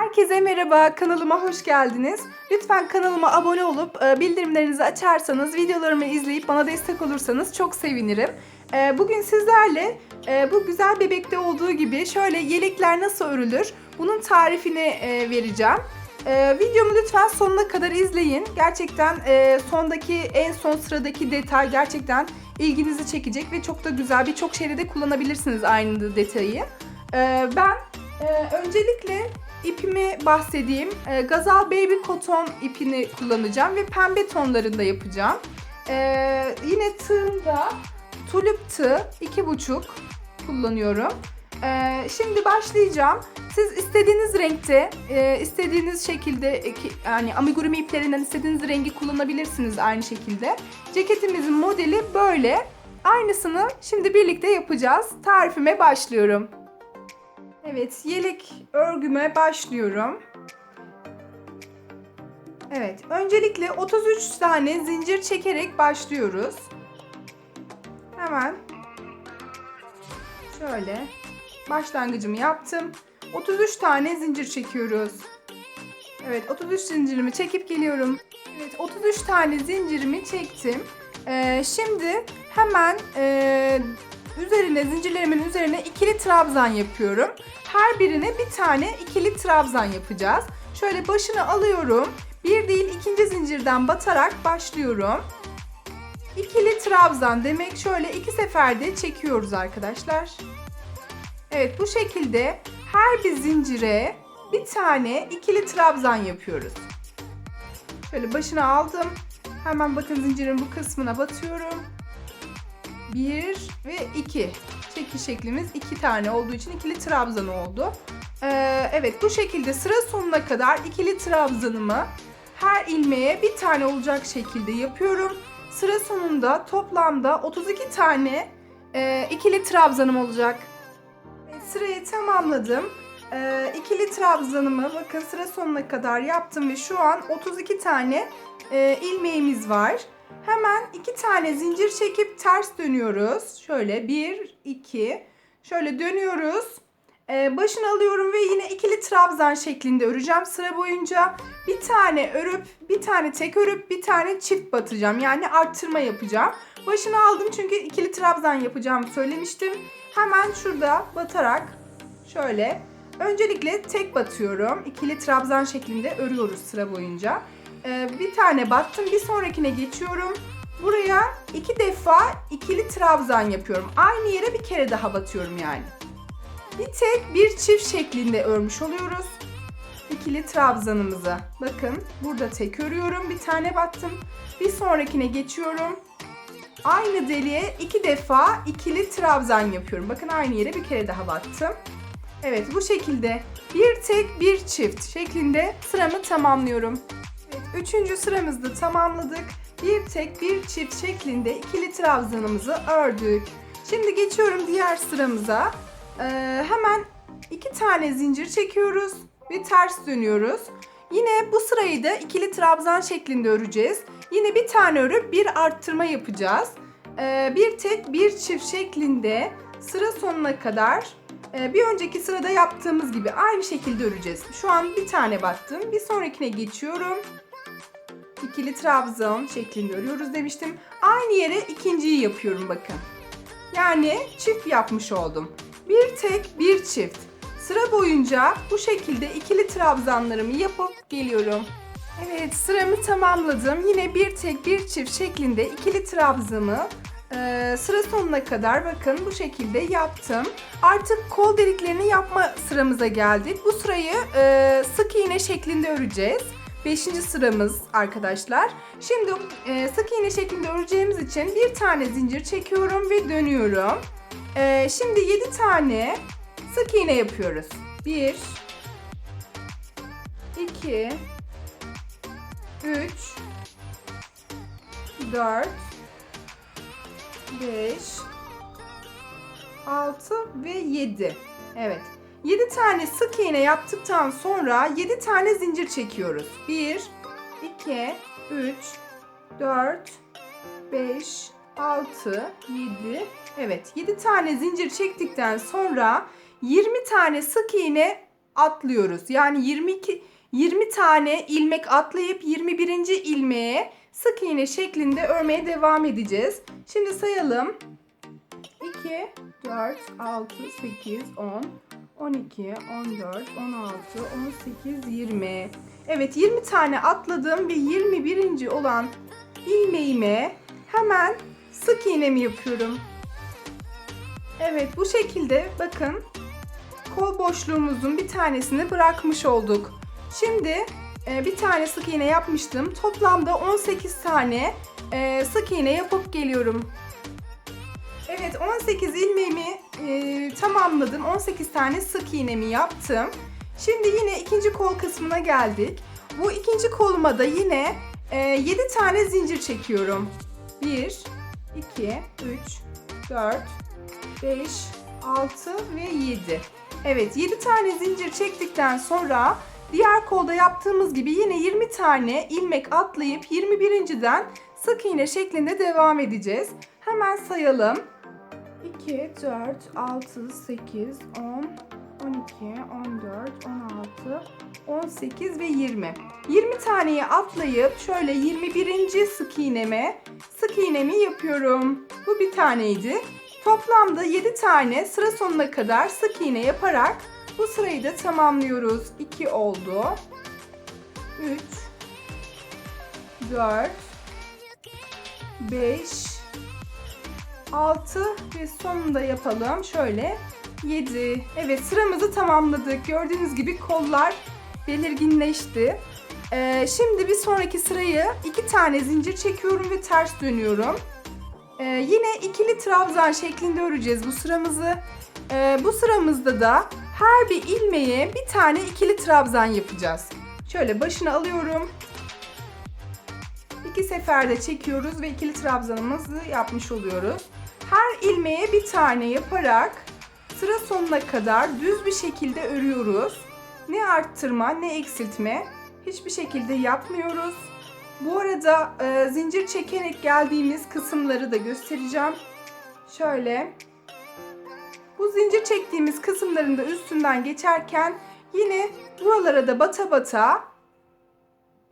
Herkese merhaba, kanalıma hoş geldiniz. Lütfen kanalıma abone olup e, bildirimlerinizi açarsanız, videolarımı izleyip bana destek olursanız çok sevinirim. E, Bugün sizlerle e, bu güzel bebekte olduğu gibi şöyle yelekler nasıl örülür bunun tarifini vereceğim. Videomu lütfen sonuna kadar izleyin. Gerçekten sondaki en son sıradaki detay gerçekten ilginizi çekecek ve çok da güzel. Birçok şeyde de kullanabilirsiniz aynı detayı. Ben öncelikle ipimi bahsedeyim. E, Gazal Baby Cotton ipini kullanacağım ve pembe tonlarında yapacağım. E, yine tığımda tulip tığ 2,5 kullanıyorum. E, şimdi başlayacağım. Siz istediğiniz renkte, e, istediğiniz şekilde e, yani amigurumi iplerinden istediğiniz rengi kullanabilirsiniz aynı şekilde. Ceketimizin modeli böyle. Aynısını şimdi birlikte yapacağız. Tarifime başlıyorum. Evet, yelek örgüme başlıyorum. Evet, öncelikle 33 tane zincir çekerek başlıyoruz. Hemen şöyle başlangıcımı yaptım. 33 tane zincir çekiyoruz. Evet, 33 zincirimi çekip geliyorum. Evet, 33 tane zincirimi çektim. Ee, şimdi hemen e, üzerine zincirlerimin üzerine ikili trabzan yapıyorum. Her birine bir tane ikili trabzan yapacağız. Şöyle başını alıyorum. Bir değil ikinci zincirden batarak başlıyorum. İkili trabzan demek şöyle iki seferde çekiyoruz arkadaşlar. Evet bu şekilde her bir zincire bir tane ikili trabzan yapıyoruz. Şöyle başına aldım. Hemen bakın zincirin bu kısmına batıyorum. 1 ve 2. Çekiş şeklimiz 2 tane olduğu için ikili trabzan oldu. Ee, evet bu şekilde sıra sonuna kadar ikili trabzanımı her ilmeğe bir tane olacak şekilde yapıyorum. Sıra sonunda toplamda 32 tane e, ikili trabzanım olacak. Evet, sırayı tamamladım. Ee, ikili trabzanımı bakın sıra sonuna kadar yaptım ve şu an 32 tane e, ilmeğimiz var. Hemen iki tane zincir çekip ters dönüyoruz. Şöyle bir, iki. Şöyle dönüyoruz. Ee, başını alıyorum ve yine ikili trabzan şeklinde öreceğim. Sıra boyunca bir tane örüp, bir tane tek örüp, bir tane çift batacağım. Yani arttırma yapacağım. Başını aldım çünkü ikili trabzan yapacağımı söylemiştim. Hemen şurada batarak şöyle öncelikle tek batıyorum. İkili trabzan şeklinde örüyoruz sıra boyunca. Ee, bir tane battım. Bir sonrakine geçiyorum. Buraya iki defa ikili trabzan yapıyorum. Aynı yere bir kere daha batıyorum yani. Bir tek bir çift şeklinde örmüş oluyoruz. İkili trabzanımızı. Bakın burada tek örüyorum. Bir tane battım. Bir sonrakine geçiyorum. Aynı deliğe iki defa ikili trabzan yapıyorum. Bakın aynı yere bir kere daha battım. Evet bu şekilde bir tek bir çift şeklinde sıramı tamamlıyorum. Evet, üçüncü sıramızda tamamladık. Bir tek bir çift şeklinde ikili trabzanımızı ördük. Şimdi geçiyorum diğer sıramıza. Ee, hemen iki tane zincir çekiyoruz ve ters dönüyoruz. Yine bu sırayı da ikili trabzan şeklinde öreceğiz. Yine bir tane örüp bir arttırma yapacağız. Ee, bir tek bir çift şeklinde sıra sonuna kadar bir önceki sırada yaptığımız gibi aynı şekilde öreceğiz. Şu an bir tane battım. Bir sonrakine geçiyorum. İkili trabzan şeklinde örüyoruz demiştim. Aynı yere ikinciyi yapıyorum bakın. Yani çift yapmış oldum. Bir tek bir çift. Sıra boyunca bu şekilde ikili trabzanlarımı yapıp geliyorum. Evet sıramı tamamladım. Yine bir tek bir çift şeklinde ikili trabzanımı e, sıra sonuna kadar bakın bu şekilde yaptım. Artık kol deliklerini yapma sıramıza geldik. Bu sırayı e, sık iğne şeklinde öreceğiz. Beşinci sıramız arkadaşlar. Şimdi e, sık iğne şeklinde öreceğimiz için bir tane zincir çekiyorum ve dönüyorum. E, şimdi 7 tane sık iğne yapıyoruz. 1 2 3 4 5 6 ve 7. Evet. 7 tane sık iğne yaptıktan sonra 7 tane zincir çekiyoruz. 1 2 3 4 5 6 7 Evet 7 tane zincir çektikten sonra 20 tane sık iğne atlıyoruz. Yani 22 20 tane ilmek atlayıp 21. ilmeğe sık iğne şeklinde örmeye devam edeceğiz. Şimdi sayalım. 2 4 6 8 10 12 14 16 18 20 Evet 20 tane atladım ve 21. olan ilmeğime hemen sık iğnemi yapıyorum. Evet bu şekilde bakın kol boşluğumuzun bir tanesini bırakmış olduk. Şimdi bir tane sık iğne yapmıştım. Toplamda 18 tane e, sık iğne yapıp geliyorum. Evet 18 ilmeğimi e, tamamladım. 18 tane sık iğnemi yaptım. Şimdi yine ikinci kol kısmına geldik. Bu ikinci koluma da yine e, 7 tane zincir çekiyorum. 1, 2, 3, 4, 5, 6 ve 7. Evet 7 tane zincir çektikten sonra diğer kolda yaptığımız gibi yine 20 tane ilmek atlayıp 21.den sık iğne şeklinde devam edeceğiz. Hemen sayalım. 2, 4, 6, 8, 10, 12, 14, 16, 18 ve 20. 20 taneyi atlayıp şöyle 21. sık iğneme sık iğnemi yapıyorum. Bu bir taneydi. Toplamda 7 tane sıra sonuna kadar sık iğne yaparak bu sırayı da tamamlıyoruz. 2 oldu. 3 4 5 6 ve sonunda yapalım. Şöyle 7. Evet sıramızı tamamladık. Gördüğünüz gibi kollar belirginleşti. Ee, şimdi bir sonraki sırayı iki tane zincir çekiyorum ve ters dönüyorum. Ee, yine ikili trabzan şeklinde öreceğiz bu sıramızı. Ee, bu sıramızda da her bir ilmeğe bir tane ikili trabzan yapacağız. Şöyle başına alıyorum. İki seferde çekiyoruz ve ikili trabzanımızı yapmış oluyoruz. Her ilmeğe bir tane yaparak sıra sonuna kadar düz bir şekilde örüyoruz. Ne arttırma ne eksiltme hiçbir şekilde yapmıyoruz. Bu arada e, zincir çekerek geldiğimiz kısımları da göstereceğim. Şöyle. Bu zincir çektiğimiz kısımların da üstünden geçerken yine buralara da bata bata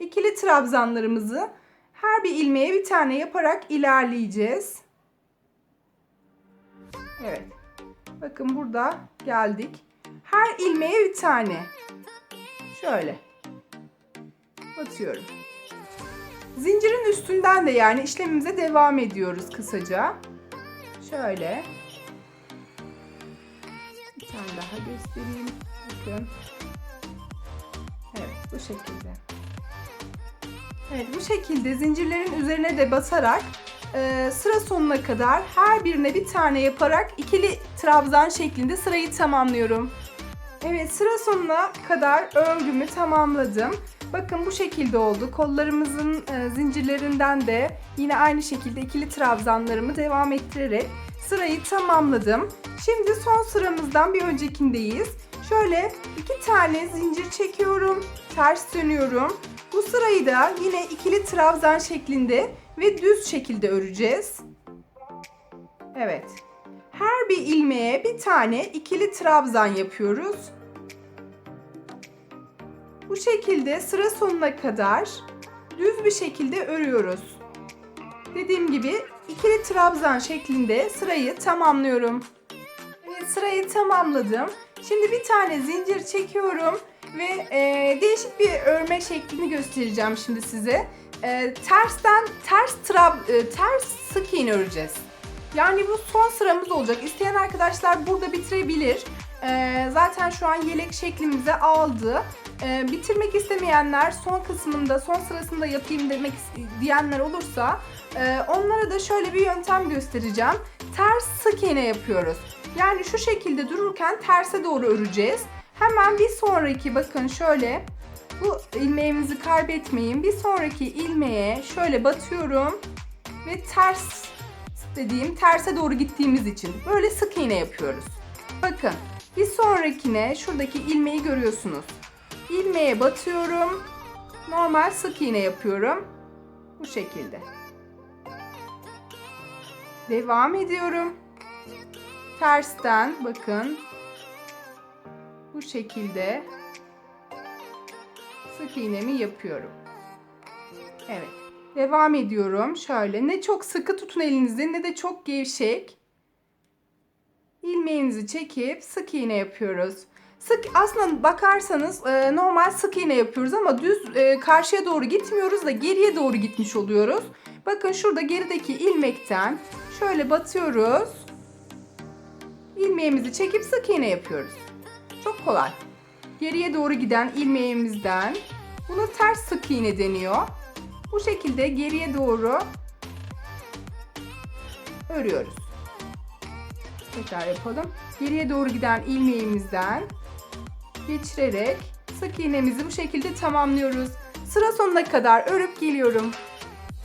ikili trabzanlarımızı her bir ilmeğe bir tane yaparak ilerleyeceğiz. Evet. Bakın burada geldik. Her ilmeğe bir tane. Şöyle. Batıyorum. Zincirin üstünden de yani işlemimize devam ediyoruz kısaca. Şöyle. Tane daha göstereyim. Bakın. Evet bu şekilde. Evet bu şekilde zincirlerin üzerine de basarak e, sıra sonuna kadar her birine bir tane yaparak ikili trabzan şeklinde sırayı tamamlıyorum. Evet sıra sonuna kadar örgümü tamamladım. Bakın bu şekilde oldu. Kollarımızın e, zincirlerinden de yine aynı şekilde ikili trabzanlarımı devam ettirerek sırayı tamamladım. Şimdi son sıramızdan bir öncekindeyiz. Şöyle iki tane zincir çekiyorum. Ters dönüyorum. Bu sırayı da yine ikili trabzan şeklinde ve düz şekilde öreceğiz. Evet. Her bir ilmeğe bir tane ikili trabzan yapıyoruz. Bu şekilde sıra sonuna kadar düz bir şekilde örüyoruz. Dediğim gibi ikili trabzan şeklinde sırayı tamamlıyorum. Evet sırayı tamamladım. Şimdi bir tane zincir çekiyorum ve e, değişik bir örme şeklini göstereceğim şimdi size. E, tersten ters trab e, ters sık iğne öreceğiz. Yani bu son sıramız olacak. İsteyen arkadaşlar burada bitirebilir. E, zaten şu an yelek şeklimize aldı. E, bitirmek istemeyenler son kısmında, son sırasında yapayım demek diyenler olursa e, onlara da şöyle bir yöntem göstereceğim. Ters sık iğne yapıyoruz. Yani şu şekilde dururken terse doğru öreceğiz. Hemen bir sonraki bakın şöyle bu ilmeğimizi kaybetmeyin. Bir sonraki ilmeğe şöyle batıyorum ve ters dediğim terse doğru gittiğimiz için böyle sık iğne yapıyoruz. Bakın bir sonrakine şuradaki ilmeği görüyorsunuz. İlmeğe batıyorum. Normal sık iğne yapıyorum. Bu şekilde. Devam ediyorum. Tersten bakın. Bu şekilde sık iğnemi yapıyorum. Evet. Devam ediyorum. Şöyle ne çok sıkı tutun elinizi ne de çok gevşek. İlmeğinizi çekip sık iğne yapıyoruz. Sık aslında bakarsanız e, normal sık iğne yapıyoruz ama düz e, karşıya doğru gitmiyoruz da geriye doğru gitmiş oluyoruz. Bakın şurada gerideki ilmekten şöyle batıyoruz. İlmeğimizi çekip sık iğne yapıyoruz. Çok kolay. Geriye doğru giden ilmeğimizden buna ters sık iğne deniyor. Bu şekilde geriye doğru örüyoruz. Tekrar yapalım. Geriye doğru giden ilmeğimizden geçirerek sık iğnemizi bu şekilde tamamlıyoruz. Sıra sonuna kadar örüp geliyorum.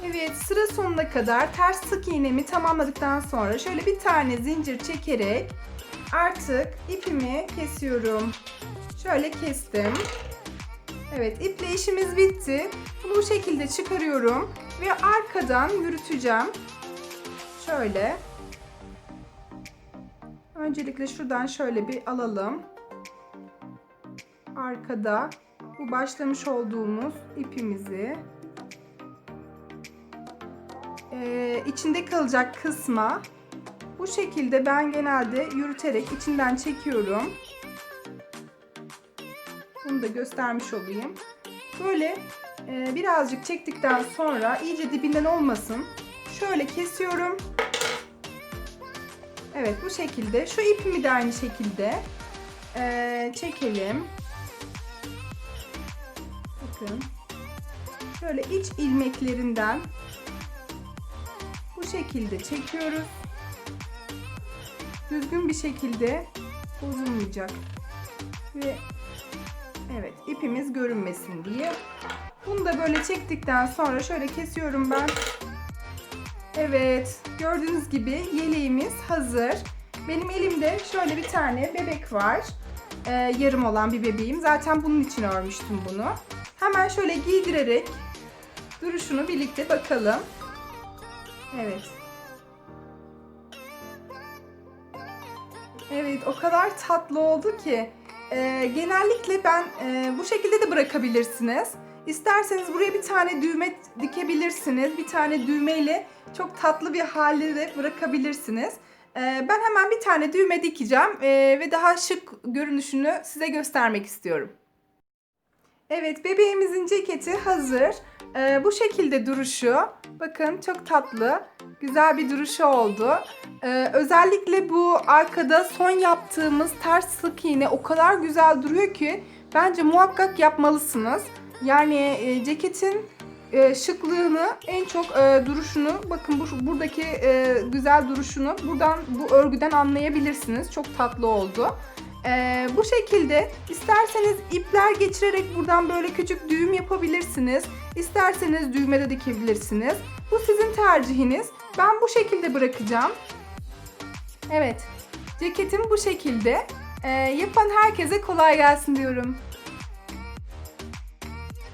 Evet sıra sonuna kadar ters sık iğnemi tamamladıktan sonra şöyle bir tane zincir çekerek artık ipimi kesiyorum. Şöyle kestim. Evet iple işimiz bitti. Bunu bu şekilde çıkarıyorum ve arkadan yürüteceğim. Şöyle. Öncelikle şuradan şöyle bir alalım. Arkada bu başlamış olduğumuz ipimizi ee, içinde kalacak kısma bu şekilde ben genelde yürüterek içinden çekiyorum. Bunu da göstermiş olayım. Böyle e, birazcık çektikten sonra iyice dibinden olmasın. Şöyle kesiyorum. Evet bu şekilde. Şu ipimi de aynı şekilde e, çekelim. Bakın. Şöyle iç ilmeklerinden bu şekilde çekiyoruz. Düzgün bir şekilde bozulmayacak. Ve evet ipimiz görünmesin diye. Bunu da böyle çektikten sonra şöyle kesiyorum ben. Evet gördüğünüz gibi yeleğimiz hazır. Benim elimde şöyle bir tane bebek var. Ee, yarım olan bir bebeğim. Zaten bunun için örmüştüm bunu. Hemen şöyle giydirerek duruşunu birlikte bakalım. Evet. Evet o kadar tatlı oldu ki. Ee, genellikle ben e, bu şekilde de bırakabilirsiniz. İsterseniz buraya bir tane düğme dikebilirsiniz. Bir tane düğmeyle çok tatlı bir halde de bırakabilirsiniz. Ee, ben hemen bir tane düğme dikeceğim ee, ve daha şık görünüşünü size göstermek istiyorum. Evet bebeğimizin ceketi hazır. Ee, bu şekilde duruşu. Bakın çok tatlı. Güzel bir duruşu oldu. Ee, özellikle bu arkada son yaptığımız ters sık iğne o kadar güzel duruyor ki bence muhakkak yapmalısınız. Yani e, ceketin e, şıklığını en çok e, duruşunu bakın bu buradaki e, güzel duruşunu buradan bu örgüden anlayabilirsiniz. Çok tatlı oldu. Ee, bu şekilde isterseniz ipler geçirerek buradan böyle küçük düğüm yapabilirsiniz. İsterseniz düğme de dikebilirsiniz. Bu sizin tercihiniz. Ben bu şekilde bırakacağım. Evet. Ceketim bu şekilde. Ee, yapan herkese kolay gelsin diyorum.